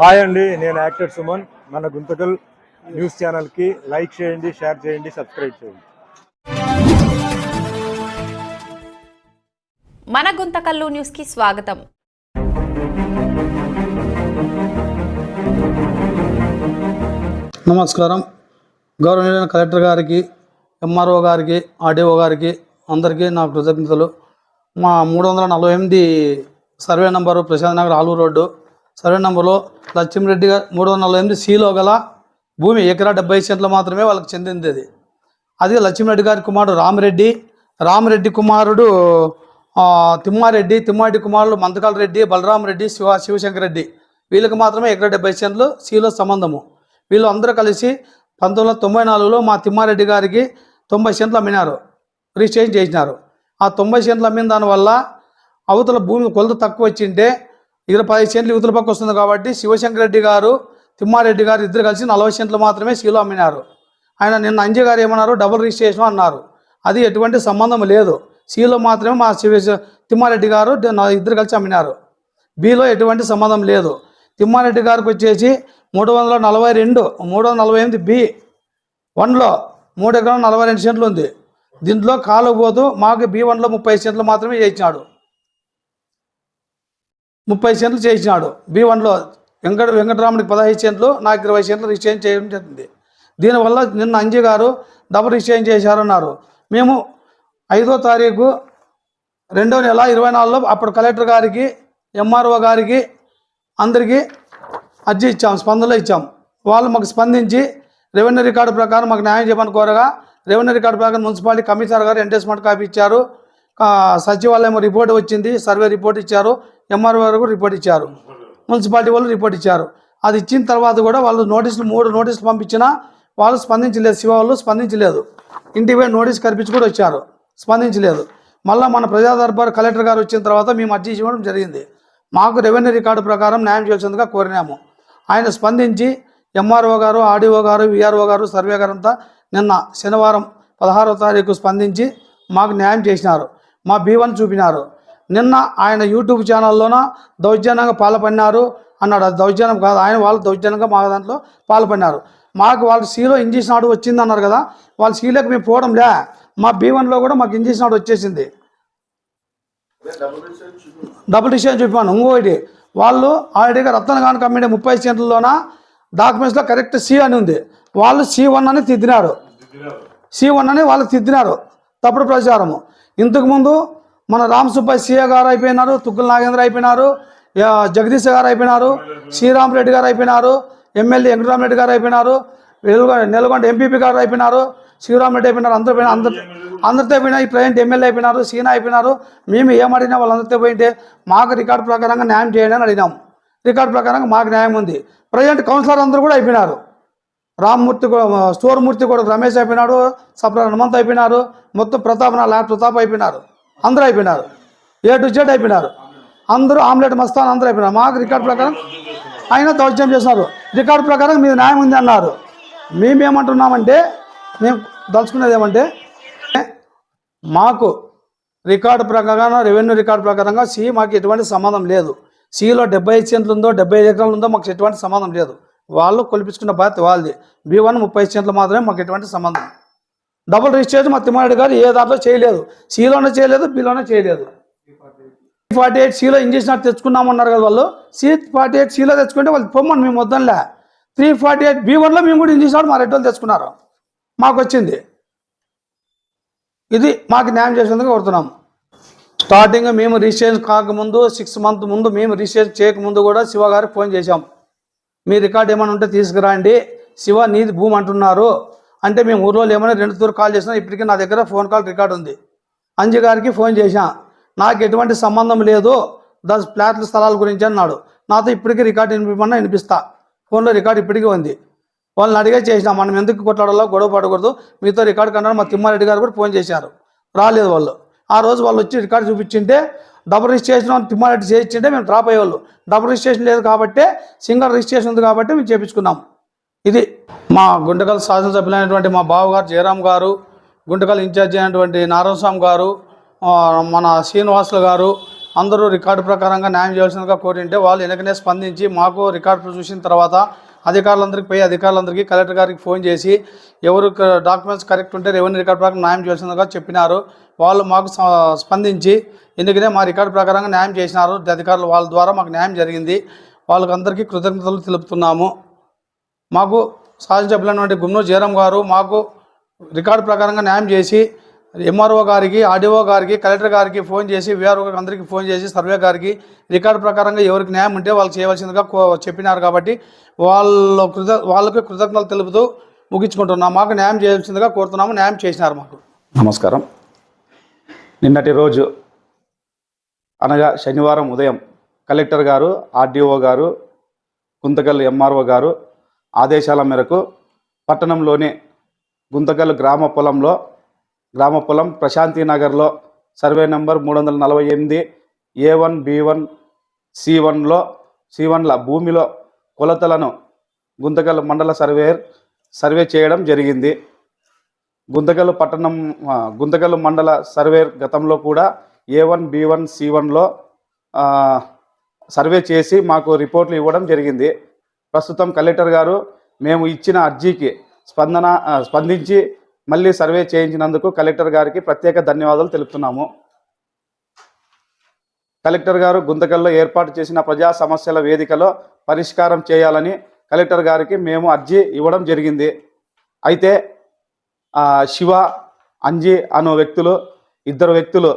Hi అండి నేను actor Suman. మన గుంతకల్ న్యూస్ ఛానల్కి లైక్ చేయండి షేర్ చేయండి సబ్స్క్రైబ్ చేయండి. మన గుంతకల్లు న్యూస్కి స్వాగతం. నమస్కారం. గౌరవనీయులైన కలెక్టర్ గారికి ఎంఆర్ఓ గారికి ఆర్డీఓ గారికి అందరికీ నా కృతజ్ఞతలు. మా మూడు వందల నలభై ఎనిమిది survey number Prashant Nagar Aluru road. Survey నంబర్లో లక్ష్మీరెడ్డి గారు మూడు వందల నలభై ఎనిమిది సిలో గల భూమి ఎకరా డెబ్బై సెంట్లు మాత్రమే వాళ్ళకి చెందింది. అది అది లక్ష్మీరెడ్డి గారి కుమారుడు రామరెడ్డి. రామరెడ్డి కుమారుడు తిమ్మారెడ్డి తిమ్మారెడ్డి కుమారుడు మంతకాల రెడ్డి బలరాం రెడ్డి శివ శివశంకర్ రెడ్డి వీళ్ళకి మాత్రమే ఎకరా డెబ్బై సెంట్లు సీలో సంబంధము. వీళ్ళు అందరూ కలిసి పంతొమ్మిది వందల తొంభై నాలుగులో మా తిమ్మారెడ్డి గారికి తొంభై సెంట్లు అమ్మినారు. రిజిస్ట్రేషన్ చేసినారు. ఆ తొంభై సెంట్లు అమ్మిన దానివల్ల అవతల భూమి కొలత తక్కువ వచ్చింటే ఇక్కడ పది సెంట్లు యువతల పక్క వస్తుంది కాబట్టి శివశంకర్ రెడ్డి గారు తిమ్మారెడ్డి గారు ఇద్దరు కలిసి నలభై సెంట్లు మాత్రమే సీలో అమ్మినారు. ఆయన నిన్న అంజయ్ గారు ఏమన్నారు? డబుల్ రిజిస్ట్రేషన్ అన్నారు. అది ఎటువంటి సంబంధం లేదు. సిలో మాత్రమే మా శివ తిమ్మారెడ్డి గారు నా ఇద్దరు కలిసి అమ్మినారు. బిలో ఎటువంటి సంబంధం లేదు. తిమ్మారెడ్డి గారికి వచ్చేసి మూడు వందల నలభై రెండు మూడు వందల నలభై ఎనిమిది బి వన్లో మూడు ఎకరం నలభై రెండు సెంట్లు ఉంది. దీంట్లో కాలు పోతూ మాకు బి వన్లో ముప్పై సెంట్లు మాత్రమే చేసినాడు ముప్పై సెంట్లు చేసినాడు. బి వన్లో వెంకట వెంకటరాముడికి పదహైదు సెంట్లు నాకు ఇరవై సెంట్లు రిజిస్ట్రేషన్ చేయడం జరిగింది. దీనివల్ల నిన్న అంజీ గారు డబుల్ రిజిస్ట్రేషన్ చేశారన్నారు. మేము ఐదో తారీఖు రెండో నెల ఇరవై నాలుగులో అప్పుడు కలెక్టర్ గారికి ఎంఆర్ఓ గారికి అందరికీ అర్జీ ఇచ్చాం స్పందనలో ఇచ్చాం. వాళ్ళు మాకు స్పందించి రెవెన్యూ రికార్డు ప్రకారం మాకు న్యాయం చేయమని కోరగా రెవెన్యూ రికార్డు ప్రకారం మున్సిపాలిటీ కమిషనర్ గారు ఎండేస్మెంట్ కాపీ ఇచ్చారు. సచివాలయం రిపోర్ట్ వచ్చింది సర్వే రిపోర్ట్ ఇచ్చారు ఎంఆర్ఓ గారు రిపోర్ట్ ఇచ్చారు మున్సిపాలిటీ వాళ్ళు రిపోర్ట్ ఇచ్చారు. అది ఇచ్చిన తర్వాత కూడా వాళ్ళు నోటీసులు మూడు నోటీసులు పంపించినా వాళ్ళు స్పందించలేదు శివ వాళ్ళు స్పందించలేదు. ఇంటికి పోయి నోటీస్ కల్పించి కూడా వచ్చారు స్పందించలేదు. మళ్ళీ మన ప్రజా దర్బార్ కలెక్టర్ గారు వచ్చిన తర్వాత మేము అర్జీ ఇవ్వడం జరిగింది. మాకు రెవెన్యూ రికార్డు ప్రకారం న్యాయం చేయాల్సిందిగా కోరినాము. ఆయన స్పందించి ఎంఆర్ఓ గారు ఆర్డీఓ గారు విఆర్ఓ గారు సర్వే గారు అంతా నిన్న శనివారం పదహారవ తారీఖు స్పందించి మాకు న్యాయం చేసినారు. మా బీవన్ చూపినారు. నిన్న ఆయన యూట్యూబ్ ఛానల్లోన దౌర్జన్యంగా పాల్పడినారు అన్నాడు. అది దౌర్జన్యం కాదు ఆయన వాళ్ళు దౌర్జన్యంగా మా దాంట్లో పాల్పడినారు. మాకు వాళ్ళ సీలో ఇంజక్షన్ ఆర్డర్ వచ్చింది అన్నారు కదా వాళ్ళ సీలోకి మేము పోవడం లే. మా బీవన్లో కూడా మాకు ఇంజక్షన్ ఆర్డర్ వచ్చేసింది. డబుల్ డిసిషన్ చూపాను ఇంకోటి వాళ్ళు ఆల్రెడీగా రత్న గాన్ కమిటీ ముప్పై సెంట్లలోన డాక్యుమెంట్స్లో కరెక్ట్ సి అని ఉంది. వాళ్ళు సి వన్ అని తిద్దినారు సి వన్ అని వాళ్ళు తిద్దినారు తప్పుడు ప్రచారము. ఇంతకుముందు మన రామ్ సీఏ గారు అయిపోయినారు తుగ్గుల నాగేంద్ర అయిపోయినారు యా, జగదీశ్ గారు అయిపోయినారు శ్రీరామ్ రెడ్డి గారు అయిపోయినారు ఎమ్మెల్యే వెంకటరామరెడ్డి గారు అయిపోయినారు నెలగొండ ఎంపీపీ గారు అయిపోయినారు శ్రీరామ్ రెడ్డి అయిపోయినారు అందరూ పోయినా అందరు అందరితో పోయినా ఈ ప్రజెంట్ ఎమ్మెల్యే అయిపోయినారు సీనా అయిపోయినారు మేము ఏమడినా వాళ్ళందరితో పోయింటే మాకు రికార్డు ప్రకారంగా న్యాయం చేయండి అని అడిగినాం. రికార్డు ప్రకారంగా మాకు న్యాయం ఉంది. ప్రజెంట్ కౌన్సిలర్ అందరూ కూడా అయిపోయినారు. రామ్మూర్తి కూడా స్టోర్ మూర్తి కూడా రమేష్ అయిపోయినాడు సప్ర హనుమంత్ అయిపోయినారు మొత్తం ప్రతాప్ నా ల్యాబ్ ప్రతాప్ అయిపోయినారు అందరూ అయిపోయినారు ఏ టు జెడ్ అయిపోయినారు. అందరూ ఆమ్లెట్ మస్తాన్ అందరూ అయిపోయినారు. మాకు రికార్డు ప్రకారం ఆయన దౌర్జన్యం చేస్తున్నారు రికార్డు ప్రకారం మీద న్యాయం ఉంది అన్నారు. మేమేమంటున్నామంటే మేము దలుచుకునేది ఏమంటే మాకు రికార్డు ప్రకారం రెవెన్యూ రికార్డు ప్రకారంగా సి మాకు ఎటువంటి సంబంధం లేదు. సిలో డెబ్బై ఐదు సెంట్లు ఉందో డెబ్బై ఐదు ఎకరాలు ఉందో మాకు ఎటువంటి సంబంధం లేదు. వాళ్ళు కొలిపించుకున్న బాధ్యత వాళ్ళది. బి వన్ ముప్పై సెంట్లు మాత్రమే మాకు ఎటువంటి సంబంధం డబుల్ రిజిస్ట్రేషన్ మా తిమ్మారెడ్డి గారు ఏ దాంట్లో చేయలేదు. సిలోనే చేయలేదు బిలోనే చేయలేదు. ఫార్టీ ఎయిట్ సీలో ఇంజక్షన్ తెచ్చుకున్నామన్నారు కదా వాళ్ళు. సి ఫార్టీ ఎయిట్ సీలో తెచ్చుకుంటే వాళ్ళు పొమ్మని మేము వద్దనిలే త్రీ ఫార్టీ ఎయిట్ బి వన్లో మేము కూడా ఇంజక్షన్ మా రెడ్ వాళ్ళు తెచ్చుకున్నారు. మాకు వచ్చింది. ఇది మాకు న్యాయం చేసేందుకు కోరుతున్నాము. స్టార్టింగ్ మేము రిజిస్ట్రేషన్ కాకముందు సిక్స్ మంత్ ముందు మేము రిజిస్ట్రేషన్ చేయకముందు కూడా శివ గారికి ఫోన్ చేశాం మీ రికార్డ్ ఏమైనా ఉంటే తీసుకురండి. శివ నీది భూమి అంటున్నారు. అంటే మేము ఊర్లో ఏమైనా రెండు తూరు కాల్ చేసినా ఇప్పటికీ నా దగ్గర ఫోన్ కాల్ రికార్డు ఉంది. అంజు గారికి ఫోన్ చేశాను నాకు ఎటువంటి సంబంధం లేదు. దస్ ఫ్లాట్ల స్థలాల గురించి అన్నాడు. నాతో ఇప్పటికీ రికార్డు వినిపించమన్నా వినిపిస్తా. ఫోన్లో రికార్డు ఇప్పటికీ ఉంది. వాళ్ళని అడిగే చేసినా మనం ఎందుకు కొట్లాడాలో గొడవ పడకూడదు. మీతో రికార్డు కన్నా మా తిమ్మారెడ్డి గారు కూడా ఫోన్ చేశారు. రాలేదు వాళ్ళు. ఆ రోజు వాళ్ళు వచ్చి రికార్డు చూపించింటే డబుల్ రిజిస్ట్రేషన్ తిమ్మారెడ్డి చేయించింటే మేము డ్రాప్ అయ్యేవాళ్ళు. డబుల్ రిజిస్ట్రేషన్ లేదు కాబట్టి సింగిల్ రిజిస్ట్రేషన్ ఉంది కాబట్టి మేము చేయించుకున్నాం ఇది మా గుంటకల్ శాసనసభ్యులైనటువంటి మా బావగారు జయరాం గారు గుంటకల్ ఇన్ఛార్జి అయినటువంటి నారాయణస్వామి గారు మన శ్రీనివాసులు గారు అందరూ రికార్డు ప్రకారంగా న్యాయం చేయాల్సిందిగా కోరింటే వాళ్ళు వెనకనే స్పందించి మాకు రికార్డు చూసిన తర్వాత అధికారులందరికీ పోయి అధికారులందరికీ కలెక్టర్ గారికి ఫోన్ చేసి ఎవరు డాక్యుమెంట్స్ కరెక్ట్ ఉంటే రెవెన్యూ రికార్డు ప్రకారం న్యాయం చేయాల్సిందిగా చెప్పినారు. వాళ్ళు మాకు స్పందించి ఎందుకనే మా రికార్డు ప్రకారంగా న్యాయం చేసినారు. అధికారులు వాళ్ళ ద్వారా మాకు న్యాయం జరిగింది. వాళ్ళకందరికీ కృతజ్ఞతలు తెలుపుతున్నాము. మాకు సాధించబడినటువంటి గుమ్నూరు జయరాం గారు మాకు రికార్డు ప్రకారంగా న్యాయం చేసి ఎంఆర్ఓ గారికి ఆర్డీఓ గారికి కలెక్టర్ గారికి ఫోన్ చేసి వీఆర్ఓ గారికి అందరికీ ఫోన్ చేసి సర్వే గారికి రికార్డు ప్రకారంగా ఎవరికి న్యాయం ఉంటే వాళ్ళు చేయవలసిందిగా చెప్పినారు కాబట్టి వాళ్ళ కృత వాళ్ళకి కృతజ్ఞతలు తెలుపుతూ ముగించుకుంటున్నాం. మాకు న్యాయం చేయాల్సిందిగా కోరుతున్నాము. న్యాయం చేసినారు మాకు. నమస్కారం. నిన్నటి రోజు అనగా శనివారం ఉదయం కలెక్టర్ గారు ఆర్డీఓ గారు గుంతకల్ ఎంఆర్ఓ గారు ఆదేశాల మేరకు పట్టణంలోని గుంతకల్ గ్రామ పొలంలో గ్రామ పొలం ప్రశాంతి నగర్లో సర్వే నంబర్ మూడు వందల నలభై ఎనిమిది A one B one C వన్లో సి వన్ల భూమిలో కొలతలను గుంతకల్ మండల సర్వేయర్ సర్వే చేయడం జరిగింది. గుంతకల్ పట్టణం గుంతకల్ మండల సర్వేర్ గతంలో కూడా A one B one C వన్లో సర్వే చేసి మాకు రిపోర్ట్లు ఇవ్వడం జరిగింది. ప్రస్తుతం కలెక్టర్ గారు మేము ఇచ్చిన అర్జీకి స్పందన స్పందించి మళ్ళీ సర్వే చేయించినందుకు కలెక్టర్ గారికి ప్రత్యేక ధన్యవాదాలు తెలుపుతున్నాము. కలెక్టర్ గారు గుంతకల్లో ఏర్పాటు చేసిన ప్రజా సమస్యల వేదికలో పరిష్కారం చేయాలని కలెక్టర్ గారికి మేము అర్జీ ఇవ్వడం జరిగింది. అయితే శివ అంజీ అను వ్యక్తులు ఇద్దరు వ్యక్తులు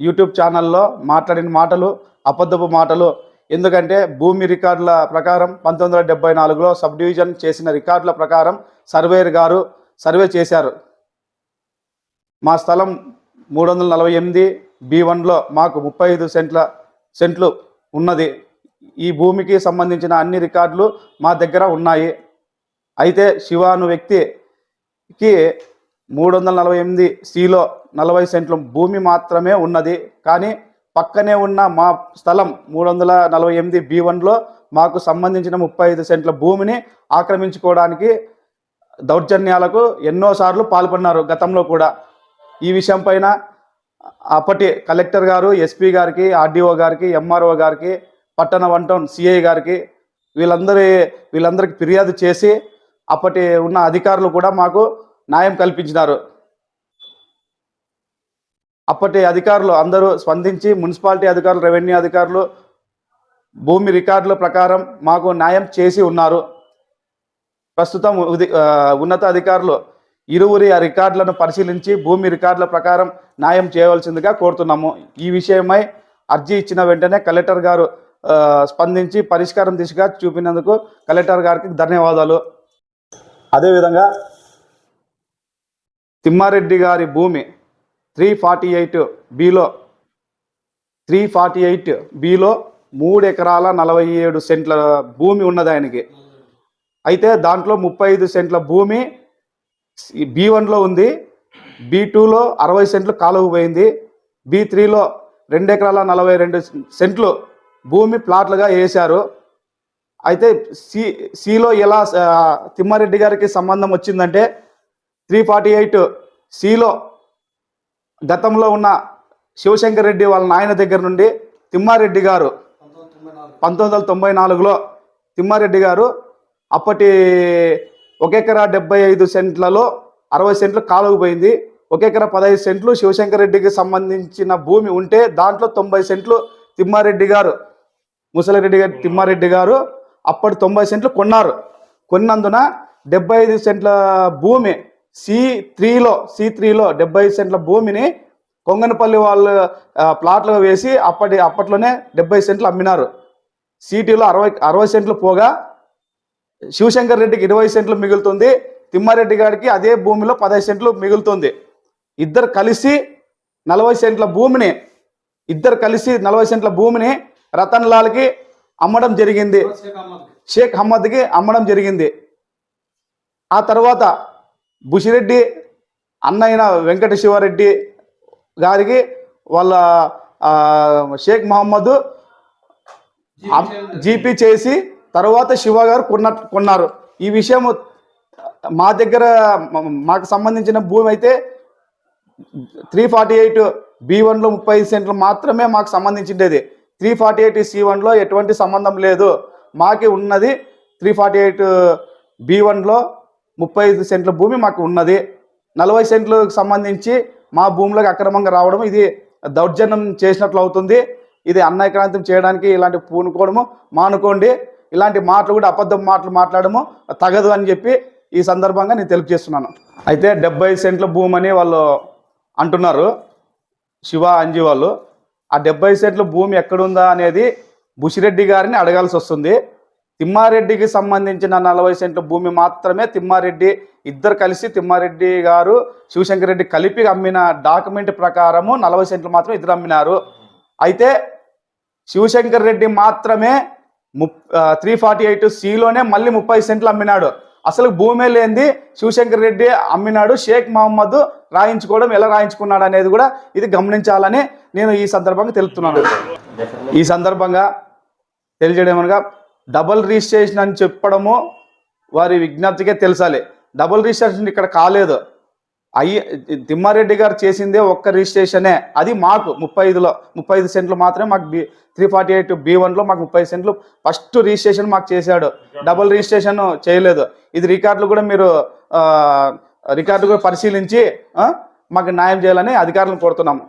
యూట్యూబ్ ఛానల్లో మాట్లాడిన మాటలు అబద్ధపు మాటలు ఎందుకంటే భూమి రికార్డుల ప్రకారం పంతొమ్మిది వందల డెబ్బై నాలుగులో సబ్ డివిజన్ చేసిన రికార్డుల ప్రకారం సర్వేయర్ గారు సర్వే చేశారు. మా స్థలం మూడు వందల నలభై ఎనిమిది బి వన్లో మాకు ముప్పై ఐదు సెంట్ల సెంట్లు ఉన్నది. ఈ భూమికి సంబంధించిన అన్ని రికార్డులు మా దగ్గర ఉన్నాయి. అయితే శివ అను వ్యక్తికి మూడు వందల నలభై ఎనిమిది సిలో నలభై సెంట్ల భూమి మాత్రమే ఉన్నది. కానీ పక్కనే ఉన్న మా స్థలం మూడు వందల నలభై ఎనిమిది బి వన్లో మాకు సంబంధించిన ముప్పై ఐదు సెంట్ల భూమిని ఆక్రమించుకోవడానికి దౌర్జన్యాలకు ఎన్నోసార్లు పాల్పడినారు గతంలో కూడా. ఈ విషయం పైన అప్పటి కలెక్టర్ గారు ఎస్పీ గారికి ఆర్డీఓ గారికి ఎంఆర్ఓ గారికి పట్టణ వన్ టౌన్ సిఐ గారికి వీళ్ళందరి వీళ్ళందరికీ ఫిర్యాదు చేసి అప్పటి ఉన్న అధికారులు కూడా మాకు న్యాయం కల్పించినారు. అప్పటి అధికారులు అందరూ స్పందించి మున్సిపాలిటీ అధికారులు రెవెన్యూ అధికారులు భూమి రికార్డుల ప్రకారం మాకు న్యాయం చేసి ఉన్నారు. ప్రస్తుతం ఉది- ఉన్నత అధికారులు ఇరువురి ఆ రికార్డులను పరిశీలించి భూమి రికార్డుల ప్రకారం న్యాయం చేయవలసిందిగా కోరుతున్నాము. ఈ విషయమై అర్జీ ఇచ్చిన వెంటనే కలెక్టర్ గారు స్పందించి పరిష్కారం దిశగా చూపినందుకు కలెక్టర్ గారికి ధన్యవాదాలు. అదేవిధంగా తిమ్మారెడ్డి గారి భూమి త్రీ ఫార్టీ ఎయిట్ బిలో త్రీ ఫార్టీ ఎయిట్ బిలో మూడు ఎకరాల నలభై ఏడు సెంట్ల భూమి ఉన్నది ఆయనకి. అయితే దాంట్లో ముప్పై ఐదు సెంట్ల భూమి బి వన్లో ఉంది. బి టూలో అరవై సెంట్లు కాలువ పోయింది. బి త్రీలో రెండు ఎకరాల నలభై రెండు సెంట్లు భూమి ప్లాట్లుగా వేశారు. అయితే సి సిలో ఎలా తిమ్మారెడ్డి గారికి సంబంధం వచ్చిందంటే త్రీ ఫార్టీ ఎయిట్ సిలో గతంలో ఉన్న శివశంకర్ రెడ్డి వాళ్ళ నాయన దగ్గర నుండి తిమ్మారెడ్డి గారు పంతొమ్మిది వందల తొంభై నాలుగులో తిమ్మారెడ్డి గారు అప్పటి ఒక ఎకరా డెబ్బై ఐదు సెంట్లలో అరవై సెంట్లు కాలువ పోయింది. ఒక ఎకరా పదహైదు సెంట్లు శివశంకర్ రెడ్డికి సంబంధించిన భూమి ఉంటే దాంట్లో తొంభై సెంట్లు తిమ్మారెడ్డి గారు ముసలిరెడ్డి గారు తిమ్మారెడ్డి గారు అప్పటి తొంభై సెంట్లు కొన్నారు. కొన్నందున డెబ్బై ఐదు సెంట్ల భూమి సి త్రీలో సి త్రీలో డెబ్బై ఐదు సెంట్ల భూమిని కొంగనపల్లి వాళ్ళు ప్లాట్లుగా వేసి అప్పటి అప్పట్లోనే డెబ్బై సెంట్లు అమ్మినారు. సిటీలో అరవై అరవై సెంట్లు పోగా శివశంకర్ రెడ్డికి ఇరవై సెంట్లు మిగులుతుంది. తిమ్మారెడ్డి గారికి అదే భూమిలో పదహైదు సెంట్లు మిగులుతుంది. ఇద్దరు కలిసి నలభై సెంట్ల భూమిని ఇద్దరు కలిసి నలభై సెంట్ల భూమిని రతన్ లాల్కి అమ్మడం జరిగింది. షేక్ అహ్మద్కి అమ్మడం జరిగింది. ఆ తర్వాత బుషిరెడ్డి అన్నయ్య వెంకట శివారెడ్డి గారికి వాళ్ళ షేక్ మహమ్మద్ జీపీ చేసి తర్వాత శివ గారు కొన్న కొన్నారు. ఈ విషయం మా దగ్గర మాకు సంబంధించిన భూమి అయితే త్రీ ఫార్టీ ఎయిట్ బి వన్లో ముప్పై ఐదు సెంట్లు మాత్రమే మాకు సంబంధించిండేది. త్రీ ఫార్టీ ఎయిట్ సి వన్లో ఎటువంటి సంబంధం లేదు. మాకి ఉన్నది త్రీ ఫార్టీ ఎయిట్ బి వన్లో ముప్పై ఐదు సెంట్ల భూమి మాకు ఉన్నది. నలభై సెంట్లకు సంబంధించి మా భూమిలోకి అక్రమంగా రావడం ఇది దౌర్జన్యం చేసినట్లు అవుతుంది. ఇది అన్యాయక్రాంతం చేయడానికి ఇలాంటి పూనుకోవడము మానుకోండి. ఇలాంటి మాటలు కూడా అబద్ధం మాటలు మాట్లాడము తగదు అని చెప్పి ఈ సందర్భంగా నేను తెలియజేస్తున్నాను. అయితే డెబ్బై సెంట్ల భూమి అని వాళ్ళు అంటున్నారు. శివ అంజీ వాళ్ళు. ఆ డెబ్బై సెంట్ల భూమి ఎక్కడుందా అనేది బుషిరెడ్డి గారిని అడగాల్సి వస్తుంది. తిమ్మారెడ్డికి సంబంధించిన నలభై సెంట్ల భూమి మాత్రమే తిమ్మారెడ్డి ఇద్దరు కలిసి తిమ్మారెడ్డి గారు శివశంకర్ రెడ్డి కలిపి అమ్మిన డాక్యుమెంట్ ప్రకారము నలభై సెంట్లు మాత్రం ఇద్దరు అమ్మినారు. అయితే శివశంకర్ రెడ్డి మాత్రమే ముప్ త్రీ ఫార్టీ ఎయిట్ సిలోనే మళ్ళీ ముప్పై సెంట్లు అమ్మినాడు. అసలు భూమే లేనిది శివశంకర్ రెడ్డి అమ్మినాడు షేక్ మహమ్మద్ రాయించుకోవడం ఎలా రాయించుకున్నాడు అనేది కూడా ఇది గమనించాలని నేను ఈ సందర్భంగా తెలుపుతున్నాను. ఈ సందర్భంగా తెలియజేయడమనగా డబుల్ రిజిస్ట్రేషన్ అని చెప్పడము వారి విజ్ఞప్తికే తెలుసాలి. డబుల్ రిజిస్ట్రేషన్ ఇక్కడ కాలేదు. అయ్యి తిమ్మారెడ్డి గారు చేసిందే ఒక్క రిజిస్ట్రేషనే. అది మాకు ముప్పై ఐదులో ముప్పై ఐదు సెంట్లు మాత్రమే మాకు B three forty eight B వన్లో మాకు ముప్పై సెంట్లు ఫస్ట్ రిజిస్ట్రేషన్ మాకు చేశాడు. డబుల్ రిజిస్ట్రేషన్ చేయలేదు. ఇది రికార్డులు కూడా మీరు రికార్డు కూడా పరిశీలించి మాకు న్యాయం చేయాలని అధికారులను కోరుతున్నాము.